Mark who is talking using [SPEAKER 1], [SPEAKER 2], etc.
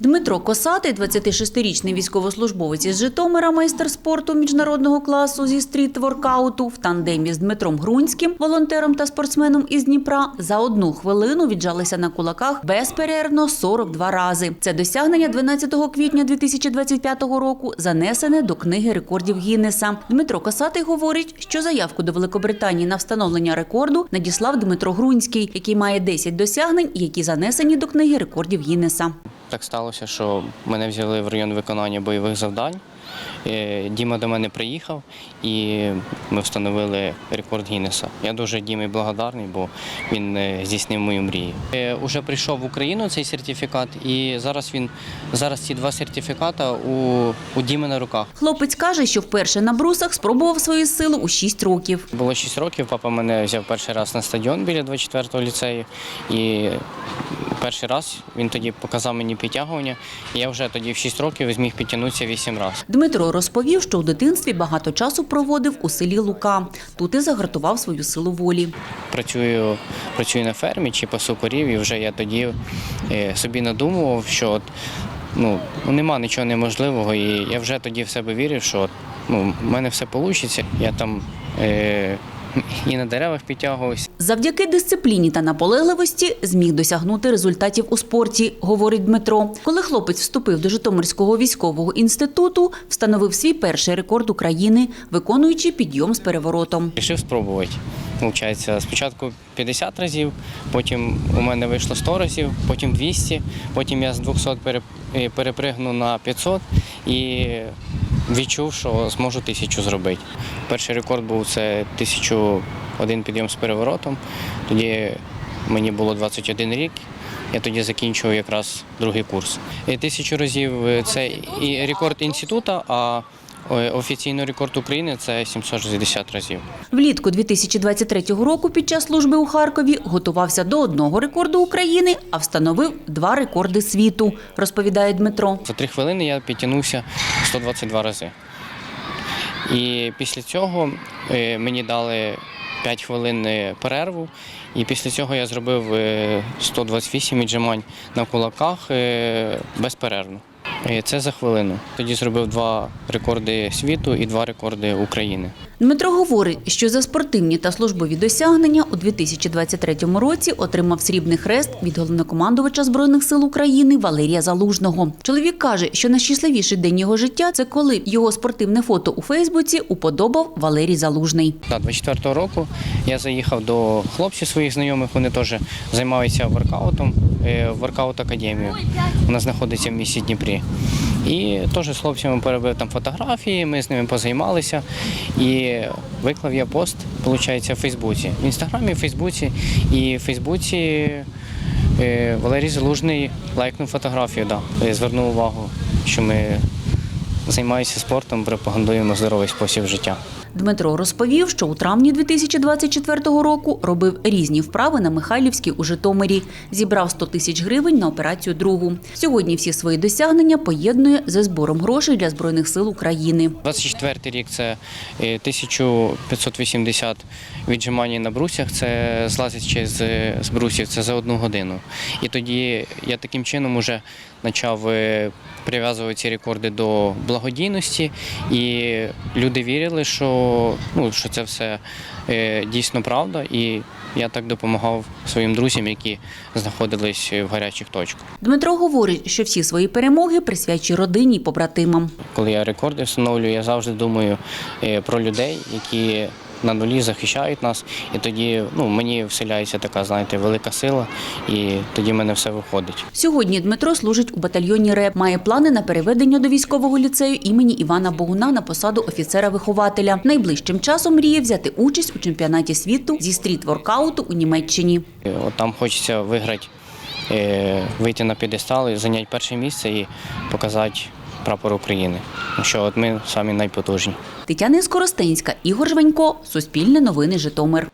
[SPEAKER 1] Дмитро Косатий, 26-річний військовослужбовець із Житомира, майстер спорту міжнародного класу зі стріт-воркауту, в тандемі з Дмитром Грунським, волонтером та спортсменом із Дніпра, за одну хвилину віджалися на кулаках безперервно 42 рази. Це досягнення 12 квітня 2025 року занесене до книги рекордів Гіннеса. Дмитро Косатий говорить, що заявку до Великобританії на встановлення рекорду надіслав Дмитро Грунський, який має 10 досягнень, які занесені до книги рекордів Гіннеса.
[SPEAKER 2] Так сталося, що мене взяли в район виконання бойових завдань. Е, Діма до мене приїхав і ми встановили рекорд Гіннеса. Я дуже Дімі благодарний, бо він е, здійснив мою мрію. Е, Уже прийшов в Україну цей сертифікат, і зараз він зараз ці два сертифіката у, у Діми на руках.
[SPEAKER 1] Хлопець каже, що вперше на брусах спробував свої сили у 6 років.
[SPEAKER 2] Було 6 років, папа мене взяв перший раз на стадіон біля 24-го ліцею. І перший раз він тоді показав мені підтягування. І я вже тоді в 6 років зміг підтягнутися 8 разів.
[SPEAKER 1] Дмитро розповів, що у дитинстві багато часу проводив у селі Лука. Тут і загартував свою силу волі.
[SPEAKER 2] Працюю, працюю на фермі чи пасу корів, і вже я тоді е, собі надумував, що от, ну, нема нічого неможливого, і я вже тоді в себе вірив, що от, ну, в мене все вийде. Я там е, і на деревах підтягувався.
[SPEAKER 1] Завдяки дисципліні та наполегливості зміг досягнути результатів у спорті, говорить Дмитро. Коли хлопець вступив до Житомирського військового інституту, встановив свій перший рекорд України, виконуючи підйом з переворотом.
[SPEAKER 2] Рішив спробувати. Получається, спочатку 50 разів, потім у мене вийшло 100 разів, потім 200, потім я з 200 пере- е, на 500 і відчув, що зможу тисячу зробити. Перший рекорд був це 1001 підйом з переворотом. Тоді мені було 21 рік. Я тоді закінчував якраз другий курс. І Тисячу разів е, це і рекорд інституту, а офіційний рекорд України це 760 разів.
[SPEAKER 1] Влітку 2023 року під час служби у Харкові готувався до одного рекорду України, а встановив два рекорди світу, розповідає Дмитро.
[SPEAKER 2] За три хвилини я підтягнувся 122 рази. І після цього е, мені дали 5 хвилин е, перерву. І після цього я зробив е, 128 віджимань на кулаках е, безперервно. Це за хвилину. Тоді зробив два рекорди світу і два рекорди України.
[SPEAKER 1] Дмитро говорить, що за спортивні та службові досягнення у 2023 році отримав срібний хрест від головнокомандувача збройних сил України Валерія Залужного. Чоловік каже, що найщасливіший день його життя це коли його спортивне фото у Фейсбуці уподобав Валерій Залужний.
[SPEAKER 2] Да, 24-го року я заїхав до хлопців своїх знайомих, вони теж займаються воркаутом, е, воркаут академію. Вона знаходиться в місті Дніпрі. І теж з хлопцями перебив там фотографії, ми з ними позаймалися. І виклав я пост, виходить, в Фейсбуці. В інстаграмі, в Фейсбуці. І в Фейсбуці е, Валерій Залужний лайкнув фотографію, да. Звернув увагу, що ми займаємося спортом, пропагандуємо здоровий спосіб життя.
[SPEAKER 1] Дмитро розповів, що у травні 2024 року робив різні вправи на Михайлівській у Житомирі. Зібрав 100 тисяч гривень на операцію другу. Сьогодні всі свої досягнення поєднує зі збором грошей для збройних сил України.
[SPEAKER 2] 24 рік це е, 1580 віджимань на брусях. Це злазячи з, з брусів, це за одну годину. І тоді я таким чином вже почав е, прив'язувати ці рекорди до благодійності, і люди вірили, що, ну, що це все е, дійсно правда. І я так допомагав своїм друзям, які знаходились в гарячих точках.
[SPEAKER 1] Дмитро говорить, що всі свої перемоги присвячує родині і побратимам.
[SPEAKER 2] Коли я рекорди встановлюю, я завжди думаю е, про людей, які на нулі захищають нас. І тоді ну, мені вселяється така, знаєте, велика сила, і тоді в мене все виходить.
[SPEAKER 1] Сьогодні Дмитро служить у батальйоні РЕП. Має плани на переведення до військового ліцею імені Івана Богуна на посаду офіцера-вихователя. Найближчим часом мріє взяти участь у чемпіонаті світу зі стріт-воркауту у Німеччині.
[SPEAKER 2] От там хочеться виграти, е, вийти на підестал зайняти перше місце і показати прапор України. Що от ми самі найпотужні.
[SPEAKER 1] Тетяна Скоростенська, Ігор Жванько, Суспільне новини Житомир.